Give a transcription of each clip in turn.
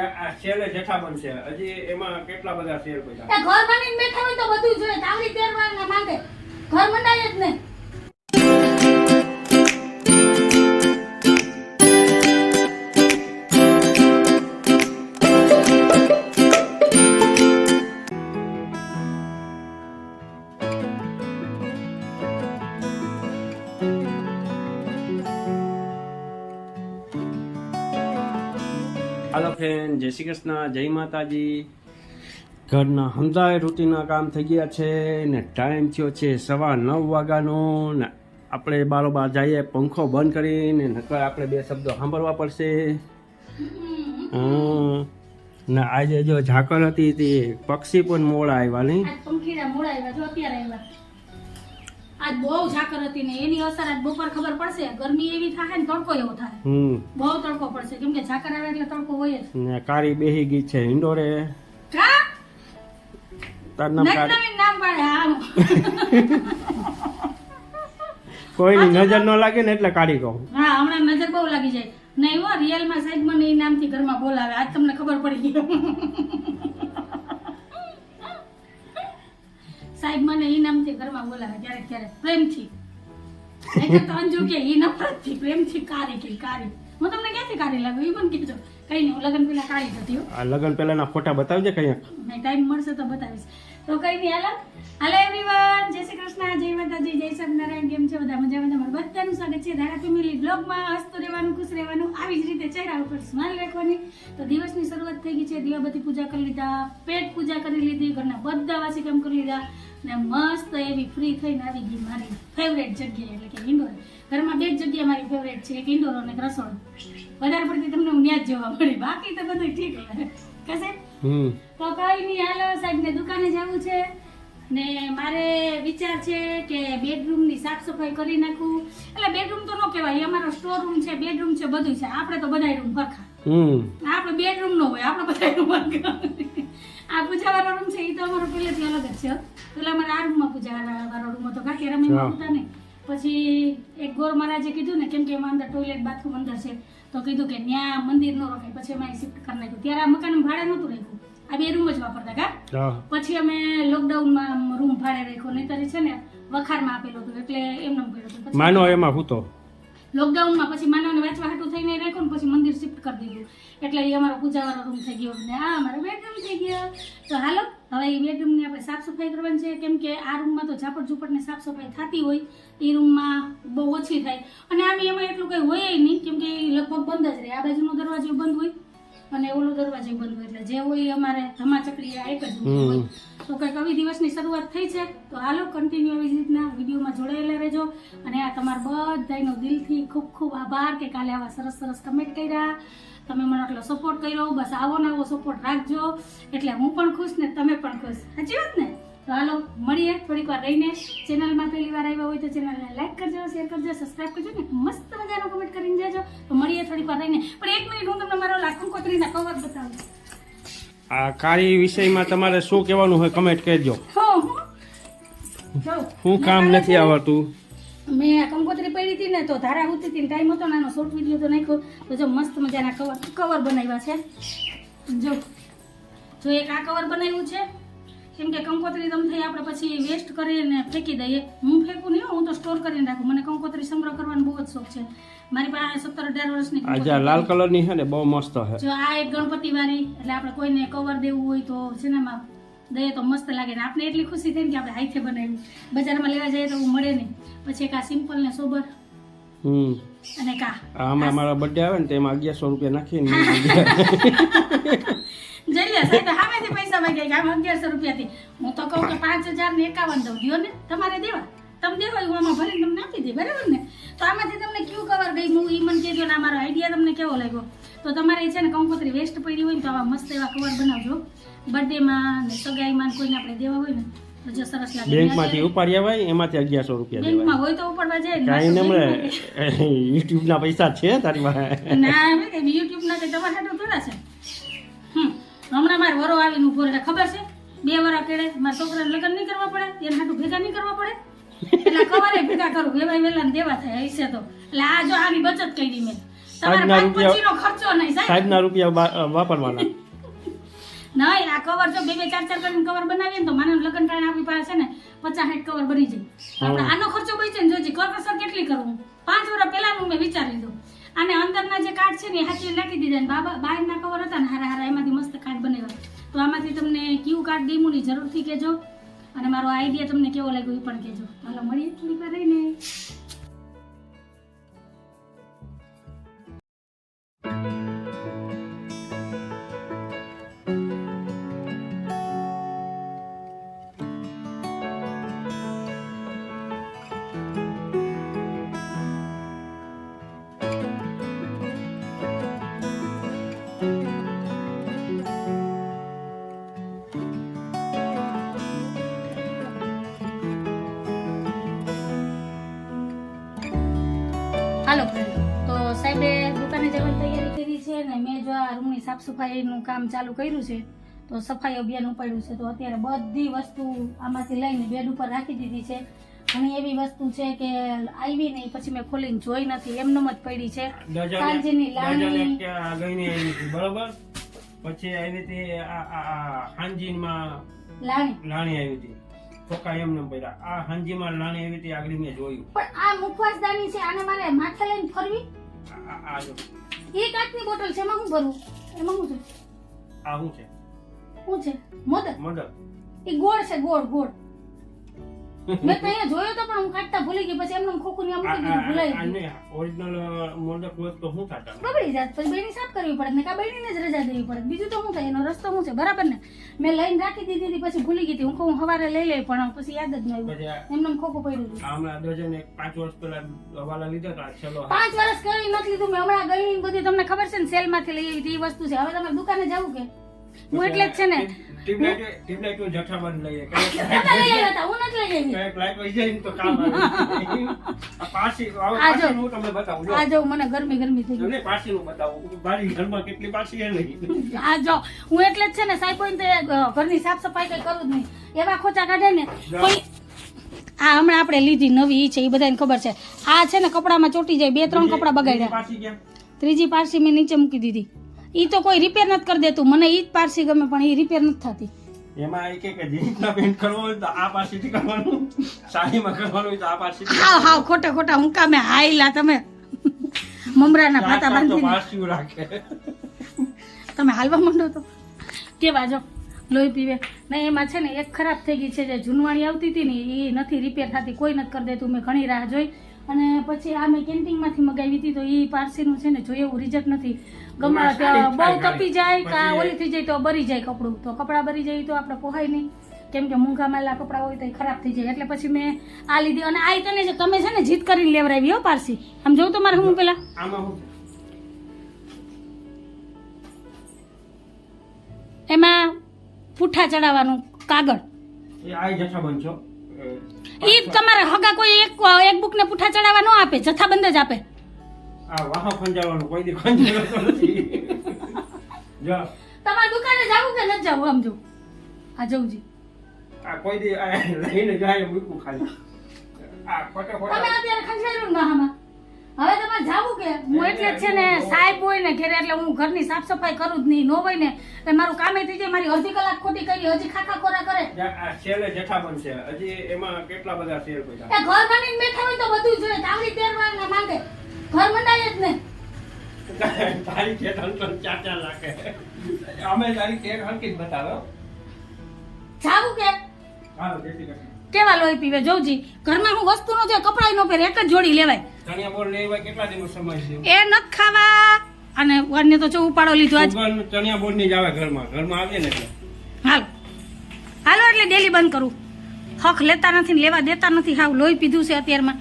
આ છેલ્લે જથ્થાબંધ છે હજી એમાં કેટલા બધા એ પૈસા? ઘર બનીને બેઠા હોય તો બધું જોઈએ. તાવડી પહેરવાના માંગે. ઘર મંડાય જ નહીં. જય શ્રી કૃષ્ણ, જય માતાજી. ઘરના હમદાય રૂટીના કામ થઈ ગયા છે ને ટાઈમ થયો છે સવા નવ વાગ્યાનો ને આપણે બારોબાર જઈએ, પંખો બંધ કરીને નકર આપણે બે શબ્દો સાંભળવા પડશે. ને આજે જો ઝાકળ હતી તે પક્ષી પણ મોડા આવ્યા નહીં? આજ બહુ ઝાકર હતી ને એની અસર આજ બપોર ખબર પડશે. ગરમી એવી થાય ને તડકો એવો થાય બહુ તડકો પડશે. કેમ કે ઝાકર આવે એટલે તડકો હોય જ. ને કારી બેહી ગઈ છે ઇન્ડોરે કા? તાર નામ કારી નામ પાડે હા. કોઈની નજર ન લાગે ને એટલે કાઢી કહું. હા હમણાં નજર બહુ લાગી જાય. નહીં હો રિયલમાં સાહેબ મને એ નામથી ઘરમાં બોલાવે. આજ તમને ખબર પડી ગઈ. સાહેબ, મને એ નામથી ઘરમાં બોલાવે ક્યારેક ક્યારેક, પ્રેમથી. એટલે તો અંજુ કે એ નફરતથી, પ્રેમથી કારી કે, કારી. હું તમને ક્યાંથી કારી લાગુ? એ મને કીધું. કઈ નહીં હું લગ્ન પેલા કાઢી હો. આ લગન પહેલાના ફોટા બતાવજે કઈ ટાઈમ મળશે તો બતાવીશ. તો કઈ નહીં હાલો. હાલો એવરીવન જય શ્રી કૃષ્ણ. જય માતાજી જય સ્વામિનારાયણ કેમ છે બધા? મજા મજામાં બધાનું સ્વાગત છે ધારા ફેમિલી બ્લોગમાં. હસતું રહેવાનું ખુશ રહેવાનું આવી જ રીતે ચહેરા ઉપર સ્માઇલ રાખવાની. તો દિવસની શરૂઆત થઈ ગઈ છે. દીવાબત્તી પૂજા કરી લીધા પેટ પૂજા કરી લીધી ઘરના બધા વાસી કામ કરી લીધા. ને મસ્ત એવી ફ્રી થઈને આવી ગઈ મારી ફેવરેટ જગ્યા એટલે કે ઇન્ડોર ઘરમાં બે જ જગ્યા મારી ફેવરેટ છે. એક ઇન્ડોર અને એક રસોડું. વધારે પડતી તમને હું ત્યાં જ જોવા મળી. બાકી તો બધું ઠીક કશે તો કઈ નહીં હાલો સાહેબ ને દુકાને જવું છે. ને મારે વિચાર છે કે બેડરૂમની સાફ સફાઈ કરી નાખું. એટલે બેડરૂમ તો ન કહેવાય અમારો સ્ટોર રૂમ છે બેડરૂમ છે બધું છે. આપણે તો બધા રૂમ પરખા આપણે બેડરૂમ નો હોય આપણે બધા રૂમ આ પૂજાવાળો રૂમ છે એ તો અમારો પહેલેથી અલગ જ છે. પેલા અમારે આ રૂમમાં પૂજા વાળો રૂમ હતો. કારણ કે રમી. હતા ને પછી એક ગોર મહારાજે કીધું ને કેમ કે એમાં અંદર ટોયલેટ બાથરૂમ અંદર છે. તો કીધું કે ત્યાં મંદિર ન રખાય પછી અમે શિફ્ટ કરી નાખ્યું. ત્યારે આ મકાન ભાડે નહોતું રાખ્યું. આ બે રૂમ જ વાપરતા કા? હા. પછી અમે લોકડાઉનમાં રૂમ ભાડે રાખ્યો. નહીતર છે ને વખારમાં આપેલું હતું. એટલે એમને કર્યું હતું. પછી માનો એમાં હું તો. લોકડાઉનમાં પછી માનવને વાંચવા હાટું થઈને રાખ્યો ને પછી મંદિર શિફ્ટ કરી દીધું. એટલે એ અમારો પૂજાવાળો રૂમ થઈ ગયો. ને આ અમારો બેડરૂમ થઈ ગયો. તો હાલો, હવે એ બેડરૂમની આપણે સાફ સફાઈ કરવાની છે. કેમ કે આ રૂમમાં તો ઝાપટ ઝૂપટની સાફ સફાઈ થતી હોય એ રૂમમાં બહુ ઓછી થાય. અને આમ એમાં એટલું કંઈ હોય નહીં, કેમ કે લગભગ બંધ જ રહે. આ બાજુનો દરવાજો બંધ હોય. અને ઓલો દરવાજો બંધ હોય એટલે જે હોય અમારે ધમાચકડી આ એક જ હોય. તો કંઈક આવી દિવસની શરૂઆત થઈ છે. તો હાલો કન્ટિન્યુ આવી રીતના વિડીયોમાં જોડાયેલા રહેજો. અને આ તમારા બધાનો દિલથી ખૂબ ખૂબ આભાર કે કાલે આવા સરસ સરસ કમેન્ટ કર્યા. તમે મને આટલો સપોર્ટ કર્યો. બસ આવો ને આવો સપોર્ટ રાખજો. એટલે હું પણ ખુશ ને તમે પણ ખુશ. સાચી વાત ને? તો હાલો મળીએ થોડીક વાર રહીને. ચેનલમાં પહેલી વાર આવ્યા હોય તો ચેનલને લાઈક કરજો શેર કરજો સબસ્ક્રાઈબ કરજો ને મસ્ત મજાનો કમેન્ટ કરીને જજો. તો મળીએ થોડીક વાર રહીને. પણ એક મિનિટ હું તમને મારો લાખું કોતરીના કવર બતાવું આ કાળી વિષયમાં તમારે શું કહેવાનું હોય કમેન્ટ કરજો હું કામ નથી આવડતું. મેં કંકોત્રી પડી હતી ને તો ધારા ઉતરી હતી ટાઈમ હતો નાનો શોર્ટ વીડિયો તો નાખ્યો. તો જો મસ્ત મજાના કવર કવર બનાવ્યા છે. જો. જો એક આ કવર બનાવ્યું છે. કેમ કે કંકોત્રી તમ થઈ આપણે પછી વેસ્ટ કરીને ફેંકી દઈએ. હું ફેંકું નહીં હો, હું તો સ્ટોર કરીને રાખું. મને કંકોત્રી સંગ્રહ કરવાનો બહુ જ શોખ છે. મારી પાસે સત્તર અઢાર વર્ષની આજે લાલ કલરની છે ને બહુ મસ્ત છે. જો આ એક ગણપતિ વાળી એટલે આપણે કોઈને કવર દેવું હોય તો સિનેમા દઈએ તો મસ્ત લાગે ને. આપણે એટલી ખુશી થઈ ને કે આપણે હાથે બનાવ્યું. બજારમાં લેવા જઈએ તો મળે નહીં. પછી એક આ સિમ્પલ ને સોબર હમ. અને કા. આ હમણાં મારા બર્થડે આવે ને તેમાં અગિયારસો રૂપિયા નાખીને જઈ લે સાહેબ સામેથી પૈસા માંગ્યા કે આમ અગિયારસો રૂપિયાથી. હું તો કહું કે પાંચ હજાર ને એકાવન દઉં. દો ને. તમારે દેવા. તમે દેવા હું આમાં ભરીને તમને આપી દે બરાબર ને? તો આમાંથી તમને કયું કવર ગઈ? હું ઈ મને કહેજો ને આ મારો આઈડિયા તમને કેવો લાગ્યો? તો તમારે છે ને કંકોત્રી વેસ્ટ પડી હોય ને તો આવા મસ્ત એવા કવર બનાવજો. બર્થડેમાં ને સગાઈમાં કોઈને આપણે દેવા હોય ને તો જો સરસ લાગે. બેંકમાંથી ઉપાડ્યા હોય એમાંથી અગિયારસો રૂપિયા બેંકમાં હોય તો ઉપડવા જાય કાંઈ ને યુટ્યુબના પૈસા છે તારી પાસે. ના હવે કે યુટ્યુબ ના તમારા હાટું થોડા છે. હમણાં મારે વરો આવીને ઊભો રહે. ખબર છે? બે વરા કેળે મારા છોકરાને લગ્ન નહીં કરવા પડે એને હાટું ભેગા નહીં કરવા પડે? એટલે કવારે ભેગા કરું. વેવાય વેલા દેવા થાય હશે તો. એટલે આ જો આની બચત કરી મેં. સાહેબના રૂપિયા ખર્ચો નહીં સાહેબ. સાહેબના રૂપિયા વાપરવાના. નહીં આ કવર જો બે બે ચાર ચાર કરીને કવર બનાવીએ ને તો માનવ લગ્ન ટાણે આપણી પાસે ને પચાસ કવર બની જાય. આપણે આનો ખર્ચો બચે ને જોજી કરકસર કેટલી કરવું પાંચ વર્ષ પહેલાનું મેં વિચારી લીધું. અને અંદરના જે કાર્ડ છે ને હાચી નાખી દીધા ને બાબા બહારના કવર હતા ને હારા હારા, એમાંથી મસ્ત કાર્ડ બનાવ્યા તો આમાંથી તમને ક્યુ કાર્ડની જરૂરથી કહેજો અને મારો આઈડિયા તમને કેવો લાગ્યો એ પણ કહેજો. હાલો, મળીએ થોડી વાર રહીને. સફાઈનું કામ ચાલુ કર્યું છે તો સફાઈ અભિયાન ઉપાડ્યું છે તો અત્યારે બધી વસ્તુ આમાંથી લઈને બેડ ઉપર રાખી દીધી છે. ઘણી એવી વસ્તુ છે કે આવી નહીં પછી મેં ખોલીને જોઈ નથી એમનેમ જ પડી છે. સાંજની લાણી બરોબર? પછી આવી હતી આ હાંજીમાં લાણી. લાણી આવી હતી. ચોખા એમને પડ્યા. આ હાંજીમાં લાણી આવી હતી આગળ મેં જોયું. પણ આ મુખવાસદાની છે આને મારે માથે લઈને ફરવી? આ- આ જો. એ કાચની બોટલ છે એમાં હું ભરવું એમાં શું છે? આ શું છે? શું છે? મોદક મદદ. એ ગોળ છે ગોળ ગોળ. મેં તો અહીંયા જોયો તો પણ હું કાઢતા ભૂલી ગઈ પછી એમને ખોખું ને મૂકી દીધું ભૂલાઈ ગયું ઓરિજિનલ મોદક હોત તો શું કાઢતા બગડી જાત પછી બેની સાફ કરવી પડે ને કા બેનીને જ રજા દેવી પડે બીજું તો શું થાય એનો રસ્તો શું છે બરાબર ને મેં લઈને રાખી દીધી હતી પછી ભૂલી ગઈ હતી હું કહું હવારે લઈ લઈ પણ પછી યાદ જ ન આવ્યું એમને ખોખું પડ્યું હતું હમણાં ડઝન એક પાંચ વર્ષ પહેલા હવાલા લીધા હતા ચલો પાંચ વર્ષ કરી નથી લીધું મેં હમણાં ગઈ બધી તમને ખબર છે ને સેલમાંથી લઈ આવી હતી એ વસ્તુ છે હવે તમારે દુકાને જવું કે હું એટલે જ છે ને. ટ્યુબલાઇટ ટ્યુબલાઇટ જથ્થાબંધ લઈએ તમે લઈ આવ્યા હતા હું નથી લઈ આવી લાઈટ વહી જાય તો કામ આવે. આ પાછી હવે આ જો. પાછીનું હું તમને બતાવું જો. મને ગરમી ગરમી થઈ ગઈ. તમને પાછીનું બતાવું. મારી ઘરમાં કેટલી પાછી એ નહીં. આ હું એટલે જ છે ને સાહેબ હોય ને તે અ, ઘરની સાફ સફાઈ કઈ કરું જ નહીં. એવા ખોચા કાઢે ને કોઈ આ હમણાં આપણે લીધી નવી છે એ બધાને ખબર છે. આ છે ને કપડામાં ચોટી જાય બે ત્રણ કપડા બગાડ્યા. ત્રીજી પારસી મેં નીચે મૂકી દીધી. ઈ તો કોઈ રિપેર નથી કરી દેતું. મને ઈ જ પારસી ગમે પણ ઈ રિપેર નથી થતી. એમાં એક એક જીન્સના પેન્ટ કરવો હોય તો આ પાસેથી કરવાનું સાડીમાં કરવાનું હોય તો આ પાસેથી હાવ હાવ ખોટા ખોટા હું કામે હાઈલા તમે. મમરાના ભાતા રાખે. તમે હાલવા માંડો તો. કેવા જો લોહી પીવે. ને એમાં છે ને એક ખરાબ થઈ ગઈ છે જે જૂનવાણી આવતી હતી ને એ નથી રિપેર થતી કોઈ નથી કરી દેતું મેં ઘણી રાહ જોઈ. અને પછી આ મેં કેન્ટીનમાંથી મગાવી હતી તો એ પારસીનું છે ને જોઈએ એવું રિઝલ્ટ નથી. ગમે ત્યાં બહુ તપી જાય કા ઓલી થઈ જાય તો બરી જાય કપડું. તો કપડાં બરી જાય તો આપણે પોહાય નહીં. કેમ કે મૂંઘા માલા કપડાં હોય તો એ ખરાબ થઈ જાય. એટલે પછી મેં આ લીધી. અને આ તને તમે છે ને જીત કરીને લેવરાવી હો પારસી. આમ જોઉં તમારે હું પેલા? આમાં એમાં પૂઠા ચડાવવાનું કાગળ. ઈ તમારે હગા કોઈ એક એક બુક ને પૂઠા ચડાવવા ન આપે. જથ્થાબંધ જ આપે. આ વાહો ખંજાળવાનું કોઈ દી ખંજાળતો નથી. જો. તમારે દુકાને જાવું કે ન જાવું આમ જો? આ જવું આ કોઈ દી આ લઈને જાય મૂકવું ખાલી. આ ખોટે તમે અત્યારે ખંજેરું ને હવે તમારે જાવું કે? હું એટલે છે ને સાહેબ હોય ને ઘરે એટલે હું ઘરની સાફ સફાઈ કરું જ નહીં. નો હોય ને એટલે મારું કામે થઈ જાય મારી અડધી કલાક ખોટી કરી હજી ખાખા ખોરા કરે. આ સેલે છે હજી એમાં કેટલા બધા સેલ પૈસા? ઘર બનીને બેઠા હોય તો બધું જોઈએ. તાવડી પહેરવા ને માંગે. ઘર બનાવીએ જ ને. તારી ત્રણ ત્રણ ચાર ચાર લાખે અમે તારી કેક હલકી જ બતાવો જાવું કે? હાલો જય શ્રી કૃષ્ણ કેવા લોહી પીવે? જોવજી ઘરમાં હું વસ્તુ નો જોઈએ કપડાય નો પહેરે એક જ જોડી લેવાય. ધનિયા બોલ લેવાય કેટલા દિવસ સમય છે? એ ન ખાવા. અને અન્ય તો જો ઉપાડો લીધો આજ. ચણિયા બોલની જ આવે ઘરમાં. ઘરમાં આવે ને હાલ. હાલો એટલે ડેલી બંધ કરું. હક લેતા નથી ને લેવા દેતા નથી. હાવ લોહી પીધું છે અત્યારમાં.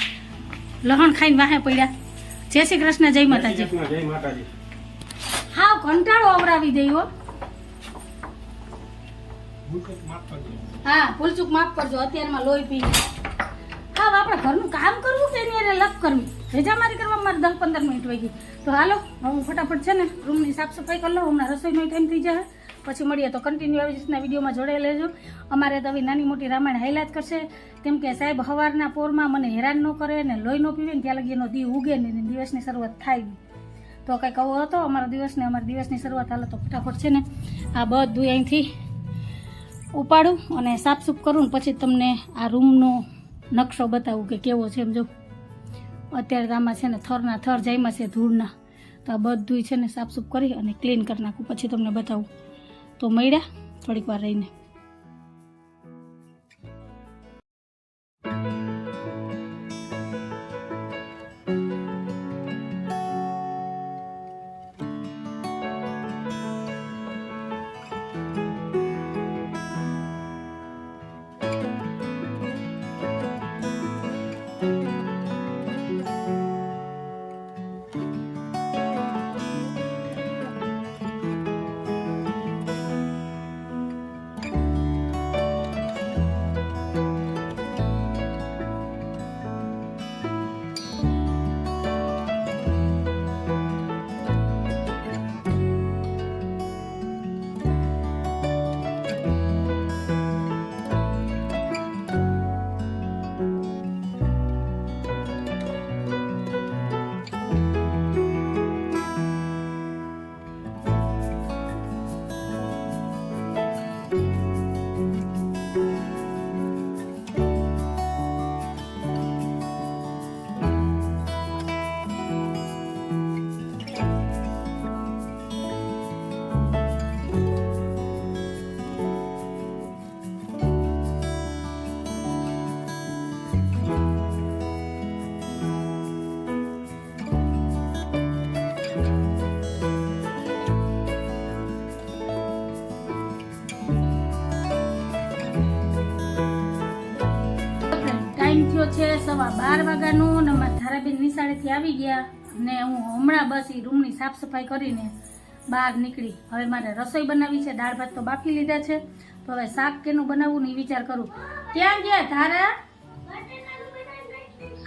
લહણ ખાઈને વાહે પડ્યા. જય શ્રી કૃષ્ણ જય માતાજી. જય માતાજી. હાવ કંટાળો અવરાવી દઈ હો હું તો માફ કરજો. હા ભૂલચૂક માફ કરજો અત્યારમાં લોહી પી હા આપણે ઘરનું કામ કરવું કે એની લપ કરવી. મારી કરવા મારે દસ પંદર મિનિટ વહી ગઈ તો હાલો હું ફટાફટ છે ને રૂમની સાફ સફાઈ કરી લઉં હમણાં રસોઈનો ટાઈમ થઈ જાય પછી મળીએ તો કન્ટિન્યુ આવી રીતના વિડીયોમાં જોડાઈ લેજો. અમારે તો નાની મોટી રામાયણ હાઈલા કરશે. કેમ કે સાહેબ હવારના પોરમાં મને હેરાન ન કરે ને લોહી ન પીવે ને ત્યાં લગી એનો દી ઉગે ને દિવસની શરૂઆત થાય. તો કંઈક આવો હતો, અમારા દિવસને અમારા દિવસની શરૂઆત હાલો તો ફટાફટ છે ને આ બધું અહીંથી ઉપાડું અને સાફસૂફ કરું ને પછી તમને આ રૂમનો નકશો બતાવું કે કેવો છે એમ જો. અત્યારે તો આમાં છે ને થરના થર જાયમાં છે ધૂળના. તો આ બધું છે ને સાફસૂફ કરી અને ક્લીન કરી નાખું, પછી તમને બતાવું. તો મળ્યા થોડીક વાર રહીને. છે સવા બાર વાગ્યાનું ને અમારા ધારાબેન નિશાળેથી આવી ગયા ને હું હમણાં બસ એ રૂમની સાફ સફાઈ કરીને બહાર નીકળી. હવે મારે રસોઈ બનાવી છે દાળ ભાત તો બાફી લીધા છે. તો હવે શાક કેનું બનાવવું ને એ વિચાર કરું. ક્યાં ગયા ધારા?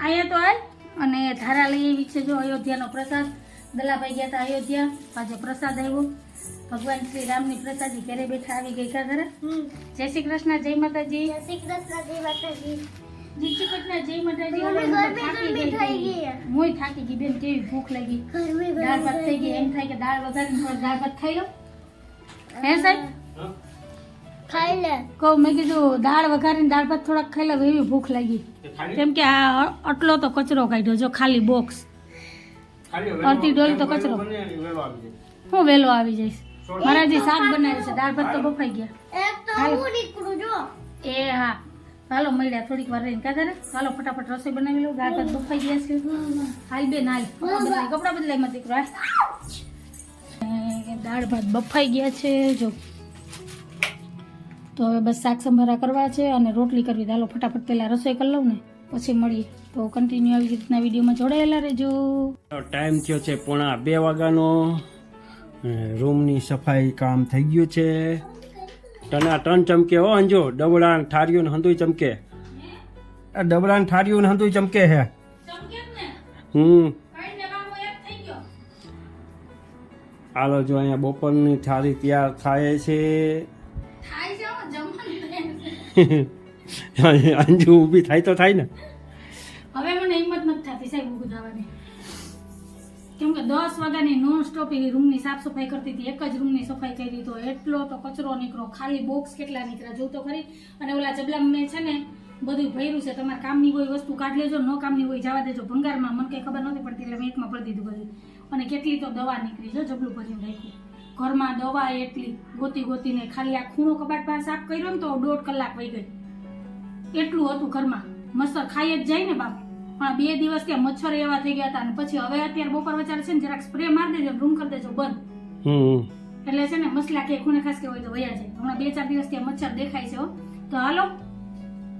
અહીંયા તો આય. અને ધારા લઈ આવી છે જો અયોધ્યાનો પ્રસાદ. દલાભાઈ ગયા હતા અયોધ્યા. આજે પ્રસાદ આવ્યો ભગવાન શ્રી રામની પ્રસાદી ઘરે બેઠા આવી ગઈ કા ઘરે જય શ્રી કૃષ્ણ જય માતાજી. જય શ્રી કૃષ્ણ જય માતાજી. જય જય માતાજી હવે થાકી ગઈ હુંય થાકી ગઈ બેન કેવી ભૂખ લાગી. દાળ ભાત થઈ ગઈ એમ થાય કે દાળ વઘારીને થોડી દાળ ભાત ખાઈ લો. હે. સાહેબ? ખાઈ લે. કહું મેં કીધું દાળ વઘારીને દાળ ભાત થોડાક ખાઈ લો એવી ભૂખ લાગી. કેમ કે આ આટલો તો કચરો કાઢ્યો જો ખાલી બોક્સ અડધી ડોલ તો કચરો. હું વહેલો આવી જઈશ? મારા જે શાક બનાવ્યું છે દાળ ભાત તો બફાઈ ગયા. એક તો હાલ. હું નીકળું જો. એ હા. હાલો મળ્યા થોડીક વાર રહીને કાકા ને હાલો, ફટાફટ રસોઈ બનાવી લો દાળ ભાત બફાઈ ગયા છે. હાલ બેન, હાલ. કપડાં બદલાયમાં દીકરો દાળ ભાત બફાઈ ગયા છે, જો. તો હવે બસ શાક સંભારા કરવા છે અને રોટલી કરવી. હાલો, ફટાફટ પહેલાં રસોઈ કરી લઉં ને, પછી મળીએ. તો કન્ટિન્યુ આવી રીતના વિડીયોમાં જોડાયેલા રહેજો. ટાઈમ થયો છે પોણા બે વાગ્યાનો. રૂમની સફાઈ કામ થઈ ગયું છે. ટના ટન ચમકે હો અંજો ડબડાન ઠાર્યું ને હંધુય ચમકે. આ ડબડાન ઠાર્યું ને હંધુય ચમકે હે. હમ. હાલો જો અહીંયા બપોરની થાળી તૈયાર થાય છે. અંજુ ઊભી થાય તો થાય ને. હવે મને હિંમત નથી થતી સાહેબ ઊભું થવાની. કેમ કે દસ વાગ્યાની નોન સ્ટોપ એવી રૂમની સાફ સફાઈ કરતી હતી. એક જ રૂમની સફાઈ કરી તો એટલો તો કચરો નીકળો ખાલી બોક્સ કેટલા નીકળ્યા જોઉં તો ખરી. અને ઓલા ચબલા મેં છે ને બધું ભર્યું છે. તમારે કામની કોઈ વસ્તુ કાઢ લેજો, ન કામની હોય જવા દેજો. ભંગારમાં મને કંઈ ખબર નહોતી પડતી, એટલે મેં એકમાં ભરી દીધું બધું. અને કેટલી તો દવા નીકળી જો જબલું ભરીને રાખ્યું. ઘરમાં દવા એટલી ગોતી ગોતીને ખાલી આ ખૂણો કબાટ પાસે સાફ કર્યો ને તો દોઢ કલાક વહી ગઈ. એટલું હતું ઘરમાં. મસ્તર ખાઈ જ જાય ને બાપ. પણ બે દિવસ ત્યાં મચ્છર એવા થઈ ગયા હતા અને પછી હવે અત્યારે બપોર વચારે છે ને જરાક સ્પ્રે મારી દેજો રૂમ કરી દેજો બંધ. એટલે છે ને મસલા કે ખૂણે ખાસ કે હોય તો વયા છે હમણાં બે ચાર દિવસ ત્યાં મચ્છર દેખાય છે તો હાલો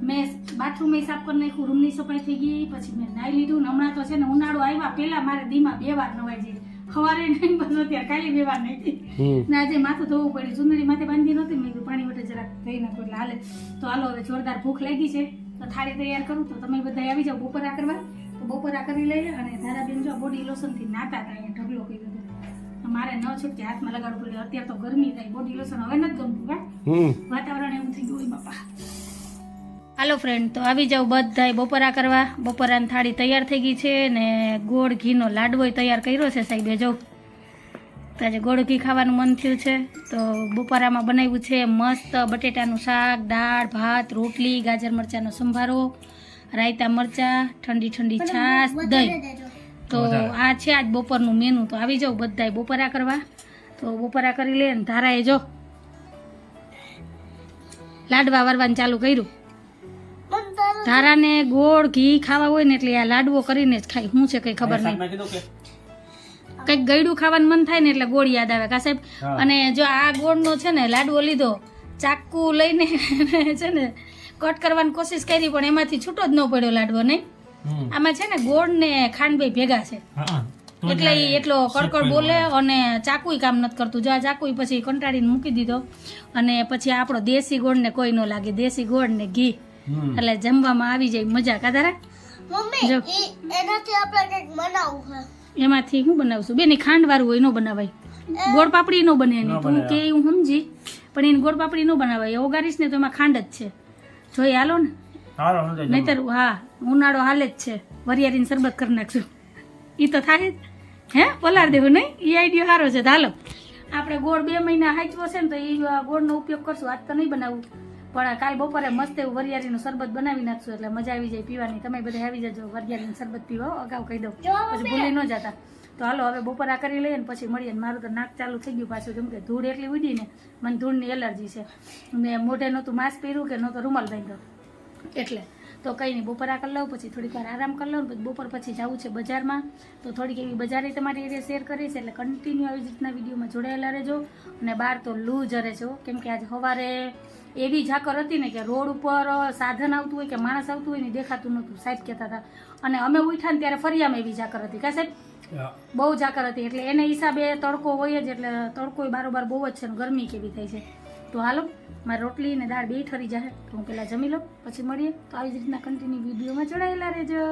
મેં બાથરૂમ સાફ કરી નાખ્યું રૂમની સફાઈ થઈ ગઈ પછી મેં નાઈ લીધું ને હમણાં તો છે ને ઉનાળો આવ્યા પહેલા મારે દીમાં બે વાર નવાઈ જઈ સવારે નહીં બસ અત્યારે કાલે બે વાર નહીં ને આજે માથું ધોવું પડ્યું ચુંદડી માથે બાંધી નહોતી મેં પાણી વટે જરાક થઈ નાખું એટલે હાલે. તો હાલો હવે જોરદાર ભૂખ લાગી છે. તો થાળી તૈયાર કરું તો તમે બધા આવી જાઓ બપોરા કરવા. તો બપોરા કરી લઈએ અને ધારાબેન જો બોડી લોશનથી નાતા હતા અહીંયા ઢગલો કરી દીધો મારે ન છૂટકે હાથમાં લગાડવું પડે અત્યારે તો ગરમી થાય બોડી લોશન હવે નથી ગમતું કા વાતાવરણ એવું થઈ ગયું બાપા. હાલો ફ્રેન્ડ તો આવી જાઓ બધાય બપોરા કરવા. બપોરાની થાળી તૈયાર થઈ ગઈ છે ને ગોળ ઘીનો લાડવો તૈયાર કર્યો છે સાહેબે જો. તો આજે ગોળ ઘી ખાવાનું મન થયું છે. તો બપોરામાં બનાવ્યું છે મસ્ત બટેટાનું શાક દાળ ભાત રોટલી ગાજર મરચાંનો સંભારો રાયતા મરચાં ઠંડી ઠંડી છાશ દહીં. તો આ છે આજ બપોરનું મેનુ. તો આવી જાઉં બધાય બપોરા કરવા. તો બપોરા કરી લે ને ધારાએ જો. લાડવા વારવાનું ચાલુ કર્યું. ધારાને ગોળ ઘી ખાવા હોય ને એટલે આ લાડવો કરીને જ ખાય. શું છે કંઈ ખબર નહીં. સાહેબને કીધું કે કંઈક ગળ્યું ખાવાનું મન થાય ને એટલે ગોળ યાદ આવે. કા સાહેબ? અને જો આ ગોળનો છે ને લાડવો લીધો ચાકુ લઈને છે ને કટ કરવાની કોશિશ કરી પણ એમાંથી છૂટો જ ન પડ્યો લાડવો નહીં? આમાં છે ને ગોળ ને ખાંડભાઈ ભેગા છે. એટલે એટલો કડકડ બોલે અને ચાકુય કામ નથી કરતું. જો આ ચાકુય પછી કંટાળીને મૂકી દીધો અને પછી આપણો દેશી ગોળ ને કોઈ ન લાગે. દેશી ગોળ ને ઘી એટલે જમવામાં આવી જાય મજા. કાધારા મમ્મી એનાથી આપણે કંઈક બનાવવું છે એમાંથી હું બનાવશું? બેન ખાંડ વાળું હોય ન બનાવાય. ગોળ પાપડી ન બને એની ન તું. કે હું સમજી. પણ એની ગોળ પાપડી ન બનાવાય. એ ઓગારીશ ને તો એમાં ખાંડ જ છે. જોઈ હાલો ને. સારો સમજાય નહીતર હા ઉનાળો હાલે જ છે. વરિયાળીને શરબત કરી નાખશું. એ તો થાય જ. હે પલાર દેવું નહીં? એ આઈડિયો સારો છે. તો હાલો. આપણે ગોળ બે મહિના હાચવો છે ને તો એ ગોળનો ઉપયોગ કરશું. આજ તો નહીં બનાવવું પણ કાલ બપોરે મસ્ત એવું વરિયાળીનું શરબત બનાવી નાખશું એટલે મજા આવી જાય પીવાની. તમે બધા આવી જજો વરિયાળીનું શરબત પીવા અગાઉ કહી દઉં. પછી ભૂલી ન જતા. તો હાલો હવે બપોરા કરી લઈએ ને પછી મળીએ ને મારું તો નાક ચાલુ થઈ ગયું પાછું. કેમ કે ધૂળ એટલી ઉડી ને મને ધૂળની એલર્જી છે. ને મોઢે નહોતું માસ્ક પહેર્યું કે નહોતો રૂમાલ બાંધ્યો. એટલે. તો કંઈ નહીં બપોરા કરી લઉં પછી થોડીક વાર આરામ કરી લઉં પછી બપોર પછી જવું છે બજારમાં. તો થોડીક એવી બજારે તમારી એરિયા શેર કરીશ એટલે કન્ટિન્યુ આવી રીતના વિડીયોમાં જોડાયેલા રહેજો. અને બહાર તો લૂ જરે છે કેમ કે આજે સવારે એવી ઝાકર હતી ને કે રોડ ઉપર સાધન આવતું હોય કે માણસ આવતું હોય ને દેખાતું નહોતું સાહેબ કહેતા હતા. અને અમે ઉઠ્યા ને ત્યારે ફરિયામાં એવી ઝાકર હતી. કા સાહેબ? બહુ ઝાકર હતી. એટલે એને હિસાબે તડકો હોય જ એટલે તડકો બારોબાર બહુ જ છે ને ગરમી કેવી થાય છે. તો હાલો, મારી રોટલી અને દાળ બે ઠરી જાય તો હું પહેલાં જમી લઉં, પછી મળીએ. તો આવી જ રીતના કન્ટિન્યુ વિડીયોમાં જોડાયેલા રહેજો.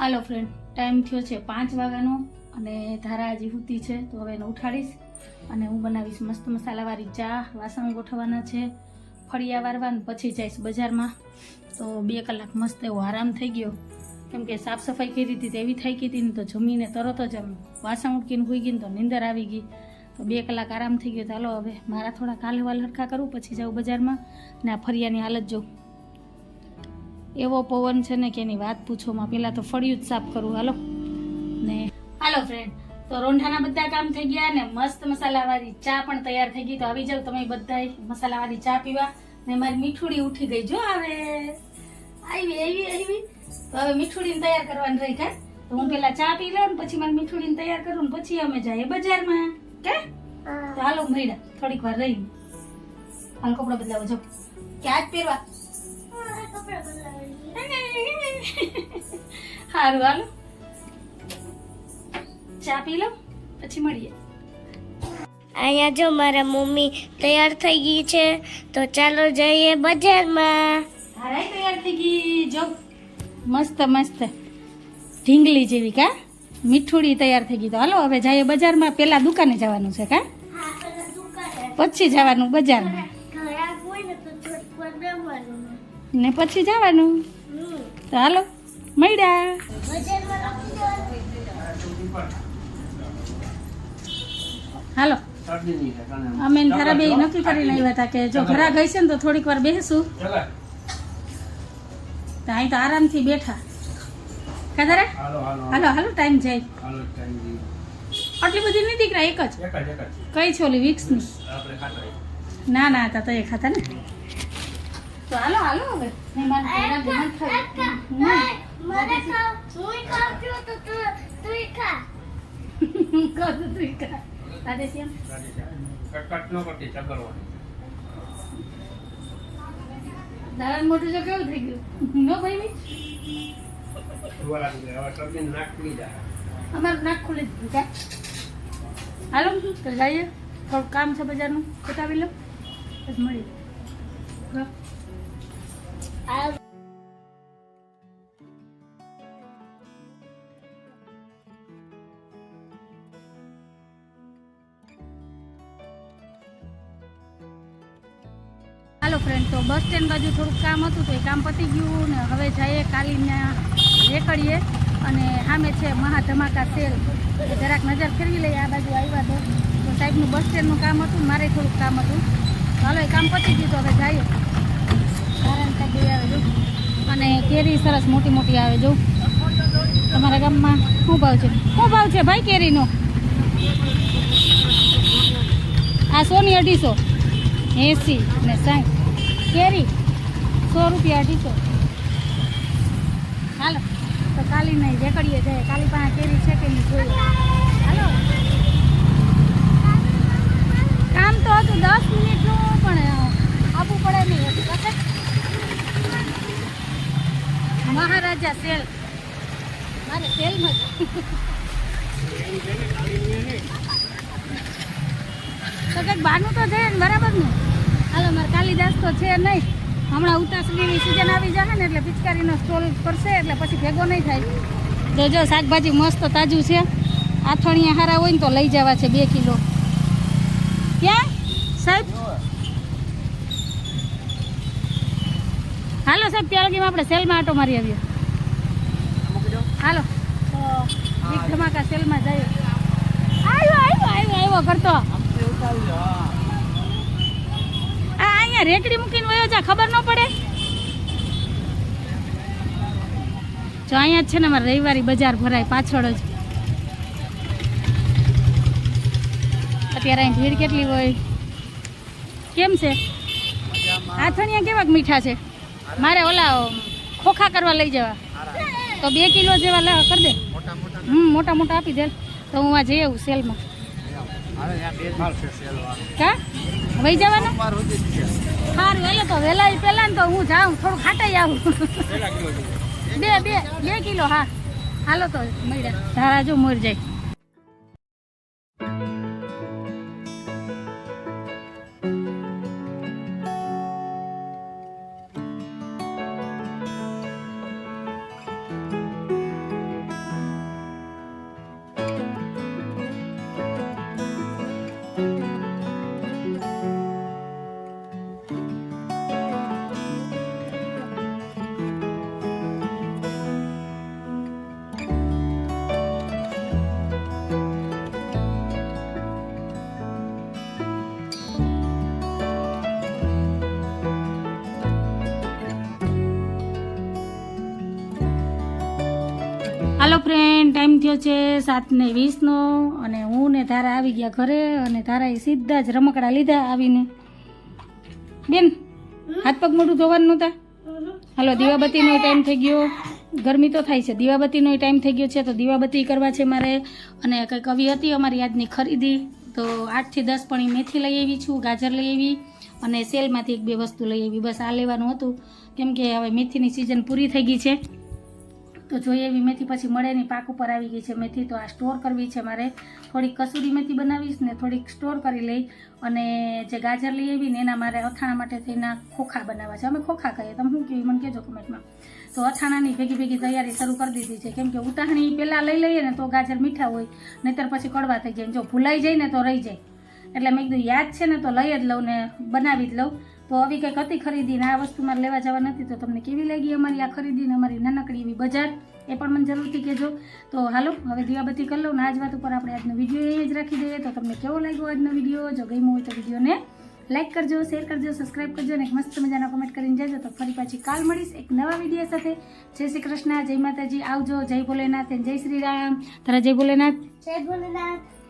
હાલો ફ્રેન્ડ ટાઈમ થયો છે પાંચ વાગ્યાનો અને ધારા હજી હુતી છે, તો હવે એને ઉઠાડીશ અને હું બનાવીશ મસ્ત મસાલાવાળી ચા, વાસણ ગોઠવવાના છે. ફળિયા વારવાનું, પછી જઈશ બજારમાં. તો બે કલાક મસ્ત એવો આરામ થઈ ગયો. કેમ કે સાફ સફાઈ કરી હતી એવી થઈ ગઈ હતી ને તો જમીને તરત જ આમ વાસણ ઉટકીને હોઈ ગઈ ને તો નીંદર આવી ગઈ. તો બે કલાક આરામ થઈ ગયો. ચાલો હવે મારા થોડા કાલ હવાલ હરખા કરું, પછી જાઉં બજારમાં. ને આ ફરિયાની હાલત જોઉં એવો પવન છે ને કે એની વાત પૂછો માં. પહેલાં તો ફળિયું જ સાફ કરું. હાલો. ને હાલો ફ્રેન્ડ તો રોંઢાના બધા કામ થઈ ગયા ને મસ્ત મસાલાવાળી ચા પણ તૈયાર થઈ ગઈ. તો આવી જાવ તમે બધાય મસાલાવાળી ચા પીવા. ને મારી મીઠુડી ઉઠી ગઈ. જો આવે. આવી આવી આવી. તો હવે મીઠુડીને તૈયાર કરવાની રહી કા તો હું પેલા ચા પી લઉં પછી મારી મીઠુડીને તૈયાર કરું પછી અમે જઈએ બજારમાં. કે? તો હાલો મળ્યા થોડીક વાર રહી હાલ કપડા બદલાવો જો. ક્યાં જ પહેરવા? સારું હાલો. ચા પી લો પછી મળીએ. અહીંયા જો મારા મમ્મી તૈયાર થઈ ગઈ છે તો ચાલો જઈએ બજારમાં. હારાય તૈયાર થઈ ગઈ જો. મસ્ત મસ્ત. ઢીંગલી જેવી કા? મીઠુડી તૈયાર થઈ ગઈ તો હાલો, હવે જઈએ બજારમાં. પેલા દુકાને જવાનું છે કા? પછી જવાનું બજારમાં. ને પછી જવાનું. તો હાલો, મળ્યા. હાલો. અમે તારા બે નક્કી કરીને આવ્યા હતા કે જો ઘરા ગઈ છે ને તો થોડીક વાર બેસું તો અહીં તો આરામથી બેઠા. કાદરા હાલો હાલો હાલો હાલો ટાઈમ જાય હાલો ટાઈમ દી. આટલી બધી નહીં દીકરા એક જ એક જ એક જ કઈ છે ઓલી વિક્સની આપણે ખાતા ના ના તા તો એ ખાતા ને તો હાલો હાલો હવે પહેલા ધ્યાન ખાવું. નહીં. મને ખાવ હું ખાવ તો તું તું ખા કહું તું ખા. રાધે શ્યામ. ગાડી છે. કટકટ ન કરતી ચગરવાની. દાદાનું મોઢું જો કેવું થઈ ગયું નો ભાઈ શરદીનું નાક ખુલી હાલો જઈએ. થોડું કામ છે બજારનું. પતાવી લો. હા. ફ્રેન્ડ તો બસ સ્ટેન્ડ બાજુ થોડુંક કામ હતું, તો એ કામ પતી ગયું ને હવે જઈએ કાલીને રેકડીએ અને સામે છે મહાધમાકા સેલ. જરાક નજર ફેરવી લઈએ, આ બાજુ આવ્યા તો. તો સાહેબનું બસ સ્ટેન્ડનું કામ હતું, મારે થોડુંક કામ હતું. હાલો એ કામ પતી ગયું તો હવે જઈએ. આવે જો. અને કેરી સરસ મોટી મોટી આવે જો. તમારા ગામમાં શું ભાવ છે? શું ભાવ છે ભાઈ કેરીનો? આ સોની અઢીસો. એંસી ને સાઠ કેરી સો રૂપિયા અઢીસો. હાલો. કાલી નહીં રેકડીએ જાય કાલી પાસે કેરી છે કે નહીં જોઈએ હાલો કામ તો હતું દસ મિનિટનું પણ આપવું પડે નહીં હતું કશે મહારાજા સેલ મારે સેલમાં જ. તો કંઈક બહારનું તો છે ને બરાબરનું હાલો મારે કાલિદાસ તો છે નહીં હમણાં ઉતાસલીની સિઝન આવી જશે ને એટલે પિચકારીનો સ્ટોલ કરશે એટલે પછી ભેગો નહીં થાય. તો જો, શાકભાજી મસ્ત તાજું છે. આથણિયા હારા હોય ને તો લઈ જવા છે બે કિલો. ક્યાં? સાહેબ? હાલો સાહેબ, ત્યાં લગીમાં આપણે સેલમાં આટો મારી આવીએ. હાલો. એક ધમાકા સેલમાં જઈએ આવ્યો આવ્યો આવ્યો આવ્યો કરતો આ અહીંયા રેકડી મૂકીને વયો જા, ખબર ન પડે? જો અહીંયા છે ને અમારે રવિવારી બજાર ભરાય પાછળ જ. અત્યારે અહીં ભીડ કેટલી હોય? કેમ છે? આથણિયા કેવાક મીઠા છે? મારે ઓલા ખોખા કરવા લઈ જવા. તો બે કિલો જેવા લા કરી દે. હમ મોટા મોટા આપી દે. તો હું આ જઈ આવું સેલમાં. કા? વહી જવાનું? સારું એટલે તો વહેલા પહેલાં ને તો હું જાઉં થોડું ખાટાઈ આવું. બે બે બે કિલો હા. હાલો તો મળ્યા ધારા જો મોર જાય. ફ્રેન્ડ ટાઈમ થયો છે સાત ને વીસનો અને હું ને તારા આવી ગયા ઘરે અને તારાએ સીધા જ રમકડા લીધા આવીને. બેન, હાથ પગ મોઢું ધોવાનું નહોતા? હાલો, દીવાબત્તીનો ટાઈમ થઈ ગયો. ગરમી તો થાય છે. દીવાબત્તીનો ટાઈમ થઈ ગયો છે, તો દીવાબત્તી કરવા છે મારે. અને કંઈક આવી હતી અમારી આજની ખરીદી, તો આઠથી દસ પણ મેથી લઈ આવી છું, ગાજર લઈ આવી અને સેલમાંથી એક બે વસ્તુ લઈ આવી. બસ આ લેવાનું હતું. કેમ કે હવે મેથીની સિઝન પૂરી થઈ ગઈ છે. તો જોઈએ એવી મેથી પછી મળે નહીં. પાક ઉપર આવી ગઈ છે મેથી, તો આ સ્ટોર કરવી છે મારે. થોડીક કસૂરી મેથી બનાવીશ ને થોડીક સ્ટોર કરી લઈ અને જે ગાજર લઈ આવી ને એના મારે અથાણા માટે થઈને ખોખા બનાવવા છે. અમે ખોખા કહીએ, તમે શું કહ્યું મને કહેજો કમેન્ટમાં. તો અથાણાની ભેગી ભેગી તૈયારી શરૂ કરી દીધી છે. કેમ કે ઉતાહણી પહેલાં લઈ લઈએ ને તો ગાજર મીઠા હોય, નહીતર પછી કડવા થઈ જાય. જો ભૂલાઈ જાય ને તો રહી જાય. એટલે મેં કીધું, યાદ છે ને, તો લઈ જ લઉં ને બનાવી જ લઉં. તો આવી કંઈક હતી ખરીદી ને આ વસ્તુ મારે લેવા જવા નથી, તો તમને કેવી લાગી અમારી આ ખરીદી ને અમારી નાનકડી એવી બજાર? એ પણ મને જરૂરથી કહેજો. તો હાલો, હવે દીવાબત્તી કરી લઉં ને આજ વાત ઉપર આપણે આજનો વીડિયો એ જ રાખી દઈએ. તો તમને કેવો લાગ્યો આજનો વીડિયો? જો ગમ્યો હોય તો વિડીયોને લાઈક કરજો, શેર કરજો સબસ્ક્રાઈબ કરજો અને મસ્ત મજાના કમેન્ટ કરીને જજો. તો ફરી પાછી કાલ મળીશ એક નવા વીડિયો સાથે. જય શ્રી કૃષ્ણ, જય માતાજી. આવજો, જય ભોલેનાથ જય શ્રી રામ. તારા જય ભોલેનાથ. જય ભોલેનાથ.